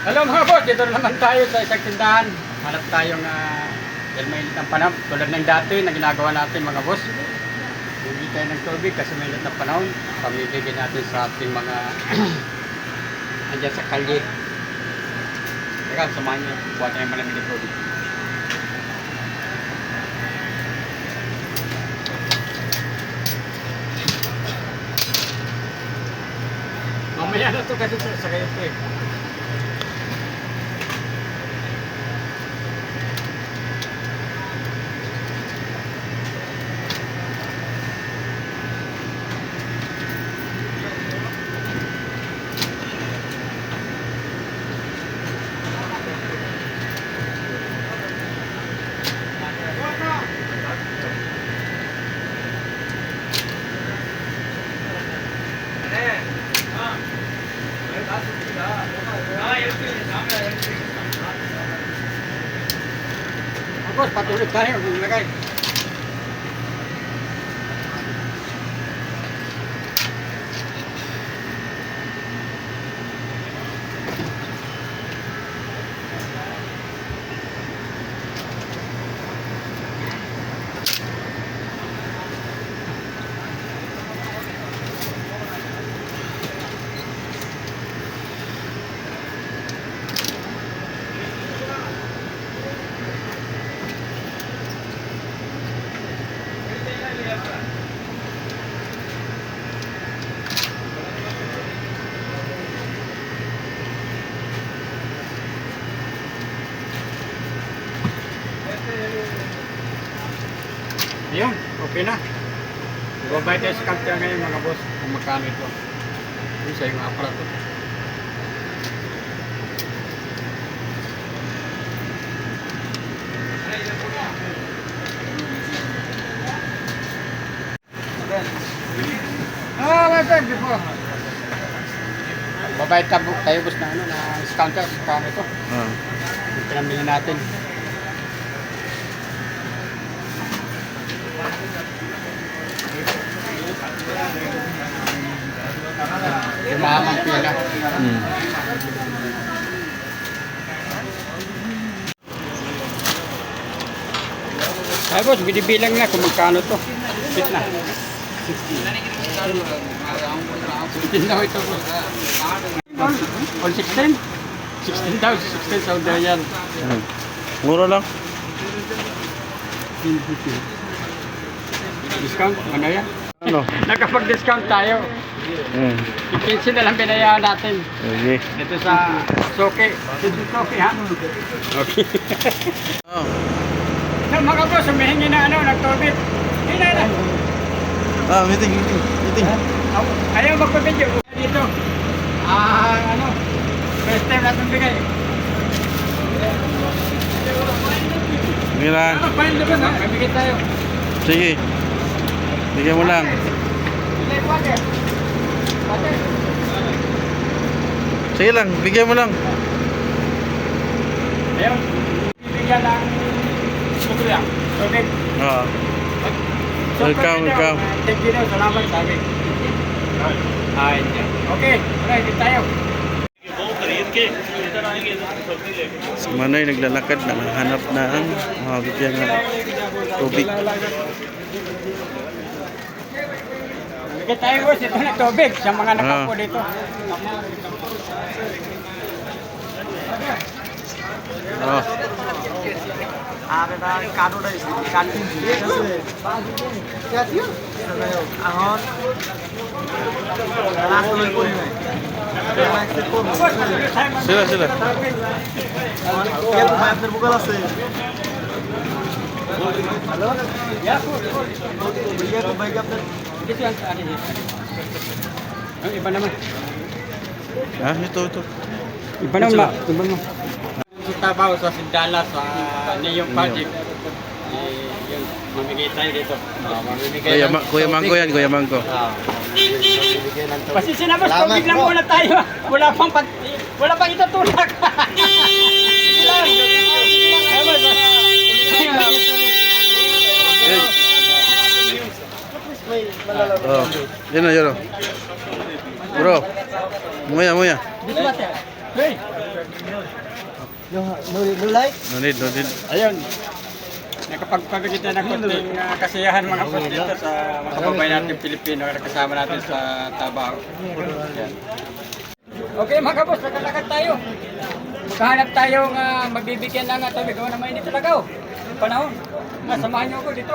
Hello mga boss, dito na naman tayo sa isang tindahan. Hanap tayong uh, dahil mainit ang panahon. Tulad ng dati na ginagawa natin mga boss. Bumili tayo ng tubig kasi mainit ang panahon. Pamibigyan natin sa ating mga andyan sa kalye. Teka, samahan niyo. Buha tayo malamig ng tubig. Mamaya na to kasi sa kayo to eh. Tapos patuloy tayo maglagay. Ayun, okay na. Babay tayo sa counter ngayon mga boss kung magkano ito. Yung sa yung aparato. Ah, my friend, before. Babay tayo, tayo boss na ano, na counter sa kano ito. Ah. Yung pinamili natin. Yung mahamang pila. Hmm. Ay boss, binibilang na kung magkano to. Bit na. 16 daw ito boss. All 16? 16 daw, 16 sa order yan. Hmm. Mura lang. Discount, ano yan? Ano? Nakapag-discount tayo. Hmm. 15 na lang binayaan natin. Okay. Dito sa Soke. Dito Soke ha? Okay. Oh. so, mga boss, humihingi na ano, ng tubig. Hindi na. Ah, meeting, meeting, meeting. Aw- Ayaw magpapidyo. Dito. Ah, ano. First time natin bigay. Lang. Ano, fine naman ha? Bigay tayo. Sige. Bigyan mo lang. Sige lang, bigyan mo lang. Ayaw. Bibigyan ng tuloy lang. Tubig. Oo. Welcome, welcome. Thank you. Salamat sabi. Ay, okay. Alright, tayo. Si Manoy naglalakad na hanap na ang mga bigyan ng tubig. Lagi tayo boss, ito na tubig sa mga nakapo dito. Oh. আর এটা কানুটা কানুন এখন সেটা সেটা আপনার বুকাল আছে হ্যালো ভাই আপনার Dito yan sa atin. Ang iba naman. Ah, ito, ito. Iba naman ba? Iba naman. Sa Tabaw, sa Sindala, sa Niyong Project. Eh, yung mamigay tayo dito. Ah, mamimigay Kuya, Ma- Kuya Mangko yan, Kuya Mangko. Ah. Pasensya na boss, tubig lang muna tayo. Wala pang pag... Wala pang itutulak. Oh. Yan na, yan na. Bro. Muya, muya. Hey! No, no, no light? No need, no need. Ayun. Nakapagpagkita ng konting uh, kasiyahan mga boss dito sa mga kababayan natin Pilipino na kasama natin sa Tabao. Yan. Okay mga boss, nakalakad tayo. Maghahanap tayong uh, magbibigyan ng uh, tubig. Gawa na mainit talaga oh. Panahon. Ah, samahan niyo ako dito.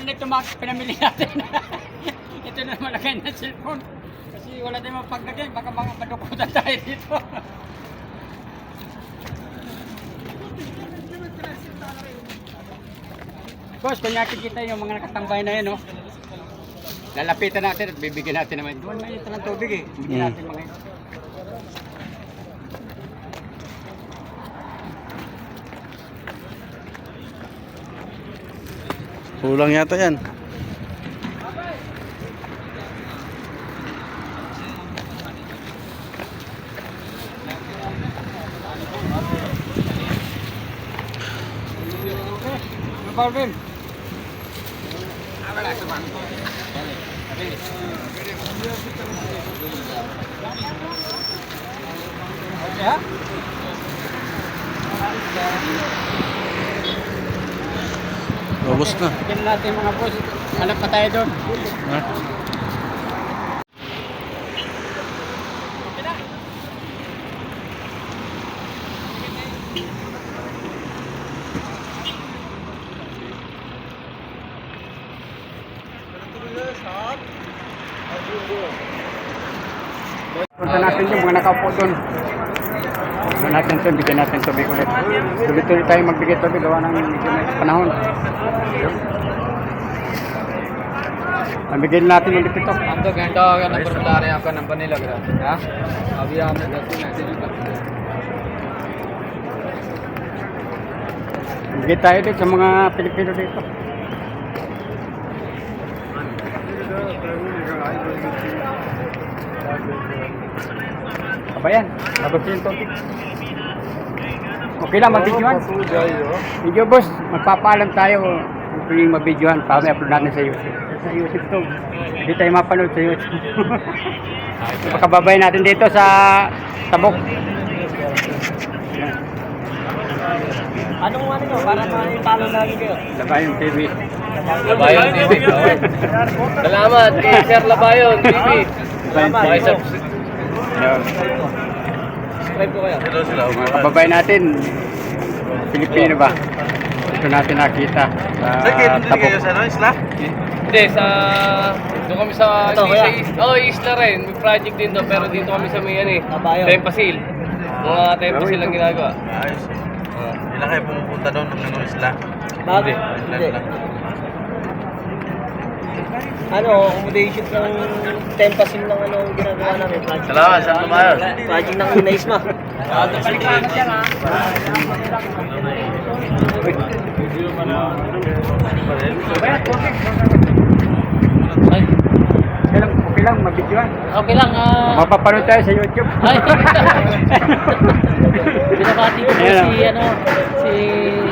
Kawan nito mga pinamili natin. Ito na naman lagay ng cellphone. Kasi wala tayong mapaglagay. Baka mga madukutan tayo dito. Boss, kung nakikita yung mga nakatambay na yan, no? Lalapitan natin at bibigyan natin naman. Doon may ito ng tubig eh. Bibigyan Mm. natin mga Kulang yata yan. Ano ba, Alvin? Okay, ha? Ubus na. Bigyan natin mga boss. Hanap pa tayo doon. Ha? Punta natin yung mga nakaupo doon. Punta natin doon, bigyan natin tubig ulit. Tuloy-tuloy tayo magbigay tubig, gawa ng medyo may panahon. Nabigyan natin ulit ito. हम तो घंटा हो गया नंबर बुला रहे हैं आपका नंबर नहीं लग रहा है अभी आपने गलती message Bigay tayo din sa mga Pilipino dito. Kabayan, labas yung tubig. Okay lang, mabidyohan. Video boss, magpapaalam tayo. Ito yung mabidyohan, para may upload natin sa YouTube. Sa YouTube to. Hindi tayo mapanood sa YouTube. Pagkababay natin dito sa Tabok. Yan. Anong ano nyo? Para maitalo lagi kayo. Labayong TV. Labayon TV. Salamat kay Sir Labayon TV. Labayong TV. Yan. ko kayo. Mga kababayan natin, Pilipino ba? Ito natin nakita sa Tabok. Hindi, sa... Doon kami sa... Ito, kuya. sa is- oh, isla rin. May project din doon. Pero dito kami sa may ano eh. Labayon. Tempasil. Mga tempasil ang ginagawa. Ayos. Ilan kayo pumupunta doon ng ano isla? Bago? Hindi. Ano, accommodation ng tempasin ng ano ginagawa namin. Project. Salamat, saan tumayo? Project ng Inaisma. Ay, Okay lang, okay lang, mabidyohan. okay lang. ah. Mapapanood tayo sa YouTube. Ay. Binabati ko si, ano, si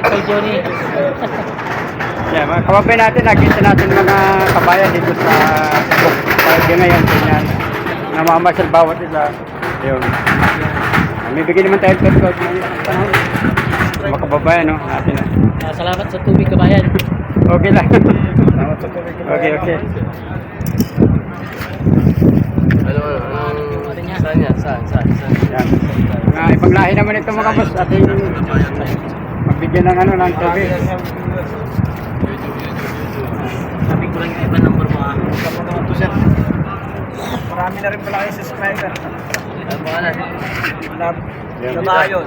Tol Johnny. Yeah, mga kababayan natin, nakita natin mga kabayan dito sa Tabok. Kaya ngayon, ganyan. Namamasyal bawat isa. Ayun. May bigyan naman tayo ng tubig ng. Mga kababayan, no? Natin. Ah, salamat sa tubig kabayan. Okay lang. okay, okay. Ano, ano? Saan niya? Saan, saan, saan? Yan. Mga ibang lahi naman ito mga boss. Ating magbigyan ng ano ng tubig. Sabi ko lang yung iba number mo ah. Marami na rin pala kayo subscriber. Ano pangalan? Labayon.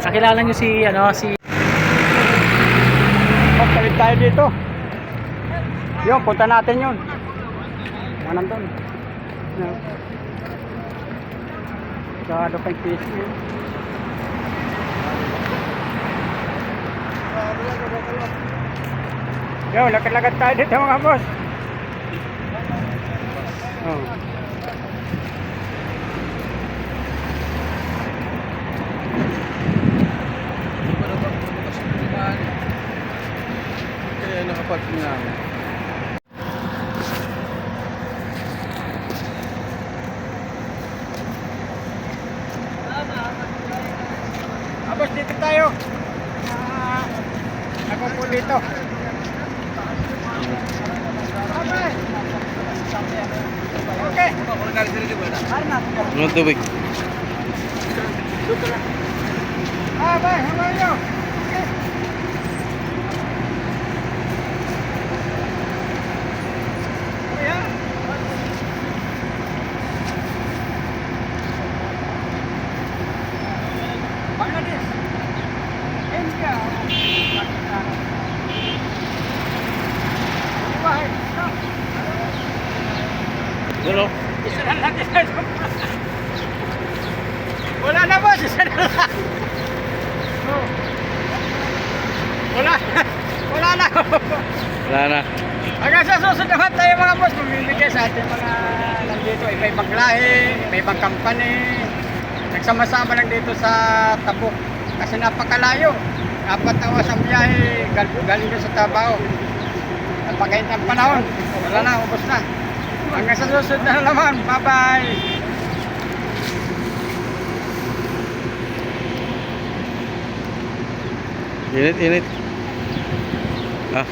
Nakilala niyo si, ano, si... Magtawid tayo dito. Yun, punta natin yun. Yan nandun. Yan. Masyado kang fish yun. Yo, lakad-lakad tayo dito mga boss. Oh. Kaya nakaparking nga. Ah, boss, dito tayo. Ah, ako po dito. Okay. Ano tubig? Ah, bye, how are you? Okay. Kuya. Bangladesh. India. Pakistan. Dubai. No. Ano? Isa na lang din. Wala na boss, isa na lang. Oh. Wala. Wala na. Wala na. Hanggang sa susunod naman tayo mga boss, mamimigay sa ating mga nandito, iba-ibang lahi, iba-ibang company. Nagsama-sama lang dito sa Tabuk. Kasi napakalayo. Apat na oras ang biyahe, gal- galing doon sa Tabao. Napakain ng panahon. Wala na, ubos na. Hanggang sa susunod na naman. Bye-bye. Init, init. Ah.